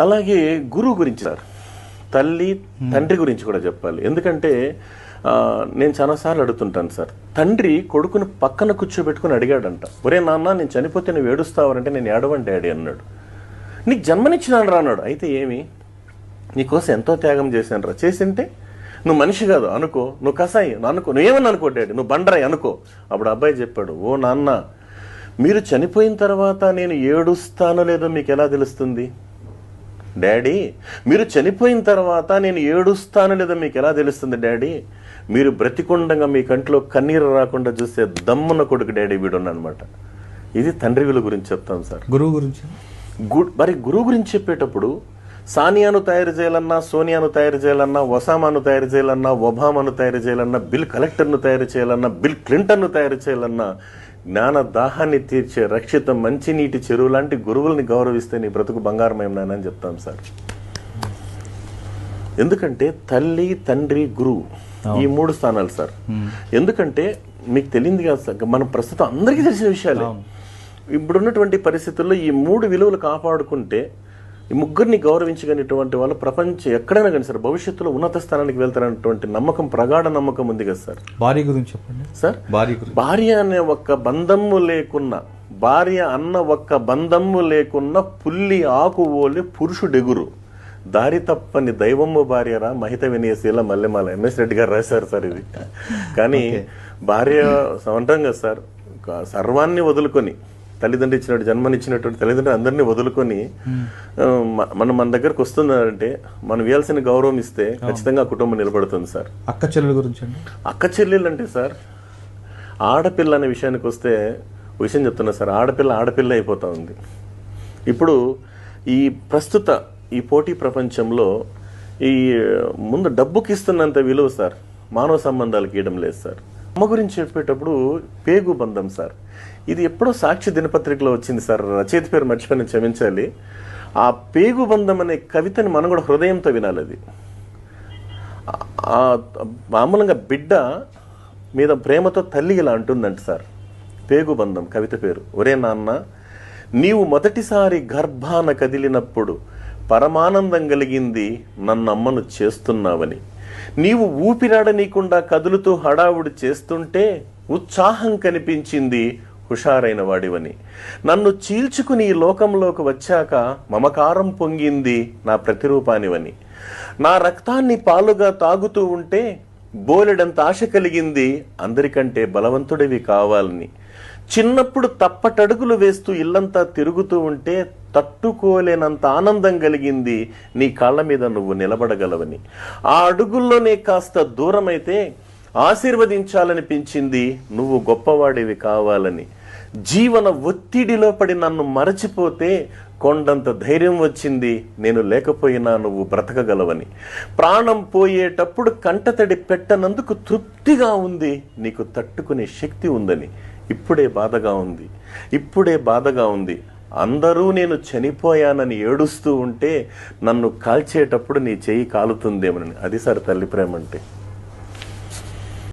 అలాగే గురువు గురించి సార్. తల్లి తండ్రి గురించి కూడా చెప్పాలి. ఎందుకంటే నేను చాలాసార్లు అడుగుతుంటాను సార్. తండ్రి కొడుకుని పక్కన కూర్చోబెట్టుకుని అడిగాడంట. ఒరే నాన్న నేను చనిపోతే నువ్వు ఏడుస్తావరంటే నేను ఏడవని డాడీ అన్నాడు. నీకు జన్మనిచ్చినాడు రా అన్నాడు. అయితే ఏమి? నీకోసం ఎంతో త్యాగం చేశాను రా. చేసింటే నువ్వు మనిషి కాదు. అనుకో. నువ్వు కసాయి అనుకో. నువ్వేమని అనుకో డాడీ. నువ్వు బండరాయి. అనుకో. అప్పుడు అబ్బాయి చెప్పాడు. ఓ నాన్న మీరు చనిపోయిన తర్వాత నేను ఏడుస్తానో లేదో మీకు ఎలా తెలుస్తుంది? డాడీ మీరు చనిపోయిన తర్వాత నేను ఏడుస్తానో లేదో మీకు ఎలా తెలుస్తుంది డాడీ? మీరు బ్రతికుండగా మీ కంట్లో కన్నీరు రాకుండా చూసే దమ్మున్న కొడుకు డాడీ వీడు అనమాట ఇది తండ్రి విలువ గురించి చెప్తాం సార్. గురువు గురించి? మరి గురువు గురించి చెప్పేటప్పుడు సానియాను తయారు చేయాలన్నా సోనియాను తయారు చేయాలన్నా ఒసామాను తయారు చేయాలన్నా ఒబామాను తయారు చేయాలన్నా బిల్ కలెక్టర్ను తయారు చేయాలన్నా బిల్ క్లింటన్ను తయారు చేయాలన్నా జ్ఞాన దాహాన్ని తీర్చే రక్షిత మంచినీటి చెరువు లాంటి గురువుల్ని గౌరవిస్తే నీ బ్రతుకు బంగారమయం నాయన అని చెప్తాం సార్. ఎందుకంటే తల్లి తండ్రి గురువు ఈ మూడు స్థానాలు సార్. ఎందుకంటే మీకు తెలియంది కదా సార్ మనం ప్రస్తుతం అందరికీ తెలిసిన విషయాలే. ఇప్పుడున్నటువంటి పరిస్థితుల్లో ఈ మూడు విలువలు కాపాడుకుంటే ఈ ముగ్గురిని గౌరవించగలిగినటువంటి వాళ్ళు ప్రపంచం ఎక్కడైనా కానీ సార్ భవిష్యత్తులో ఉన్నత స్థానానికి వెళ్తారనేటువంటి నమ్మకం ప్రగాఢ నమ్మకం ఉంది కదా సార్. భార్య గురించి చెప్పండి. సార్ భార్య భార్య అనే ఒక్క బంధము లేకున్న భార్య అన్న ఒక్క బంధము లేకున్న పుల్లి ఆకు ఓలి పురుషుడెగురు దారి తప్పని దైవము భార్యరా మహిత వినయశీల మల్లెమాల. ఎంఎస్ రెడ్డి గారు రాశారు సార్ ఇది. కానీ భార్య అంటాం కదా సార్ సర్వాన్ని వదులుకొని తల్లిదండ్రి ఇచ్చినట్టు జన్మనిచ్చినటువంటి తల్లిదండ్రులు అందరినీ వదులుకొని మ- మనం మన దగ్గరకు వస్తున్నారంటే మనం ఇవ్వాల్సిన గౌరవం ఇస్తే ఖచ్చితంగా కుటుంబం నిలబడుతుంది సార్. అక్క చెల్లెల గురించి అక్క చెల్లెలు అంటే సార్ ఆడపిల్ల అనే విషయానికి వస్తే విషయం చెప్తున్నా సార్ ఆడపిల్ల ఆడపిల్ల అయిపోతా ఉంది. ఇప్పుడు ఈ ప్రస్తుత ఈ పోటీ ప్రపంచంలో ఈ ముందు డబ్బుకి ఇస్తున్నంత విలువ సార్ మానవ సంబంధాలకు ఇవ్వడం లేదు సార్. అమ్మ గురించి చెప్పేటప్పుడు పేగు బంధం సార్. ఇది ఎప్పుడో సాక్షి దినపత్రికలో వచ్చింది సార్. రచయిత పేరు మర్చిపోయిన క్షమించాలి. ఆ పేగు బంధం అనే కవితని మనం కూడా హృదయంతో వినాలి అది. మామూలుగా బిడ్డ మీద ప్రేమతో తల్లి ఇలా అంటుందంట సార్. పేగు బంధం కవిత పేరు. ఒరే నాన్న నీవు మొదటిసారి గర్భాన కదిలినప్పుడు పరమానందం కలిగింది నన్నమ్మను చేస్తున్నావని. నీవు ఊపిరాడనీకుండా కదులుతూ హడావుడి చేస్తుంటే ఉత్సాహం కనిపించింది హుషారైన వాడివని. నన్ను చీల్చుకుని ఈ లోకంలోకి వచ్చాక మమకారం పొంగింది నా ప్రతిరూపానివని. నా రక్తాన్ని పాలుగా తాగుతూ ఉంటే బోలెడంత ఆశ కలిగింది అందరికంటే బలవంతుడివి కావాలని. చిన్నప్పుడు తప్పటడుగులు వేస్తూ ఇల్లంతా తిరుగుతూ ఉంటే తట్టుకోలేనంత ఆనందం కలిగింది నీ కాళ్ళ మీద నువ్వు నిలబడగలవని. ఆ అడుగుల్లోనే కాస్త దూరమైతే ఆశీర్వదించాలనిపించింది నువ్వు గొప్పవాడివి కావాలని. జీవన ఒత్తిడిలో పడి నన్ను మరచిపోతే కొండంత ధైర్యం వచ్చింది నేను లేకపోయినా నువ్వు బ్రతకగలవని. ప్రాణం పోయేటప్పుడు కంటతడి పెట్టనందుకు తృప్తిగా ఉంది నీకు తట్టుకునే శక్తి ఉందని. ఇప్పుడే బాధగా ఉంది. ఇప్పుడే బాధగా ఉంది. అందరూ నేను చనిపోయానని ఏడుస్తూ ఉంటే నన్ను కాల్చేటప్పుడు నీ చెయ్యి కాలుతుందేమని అది సార్ తల్లి ప్రేమ అంటే.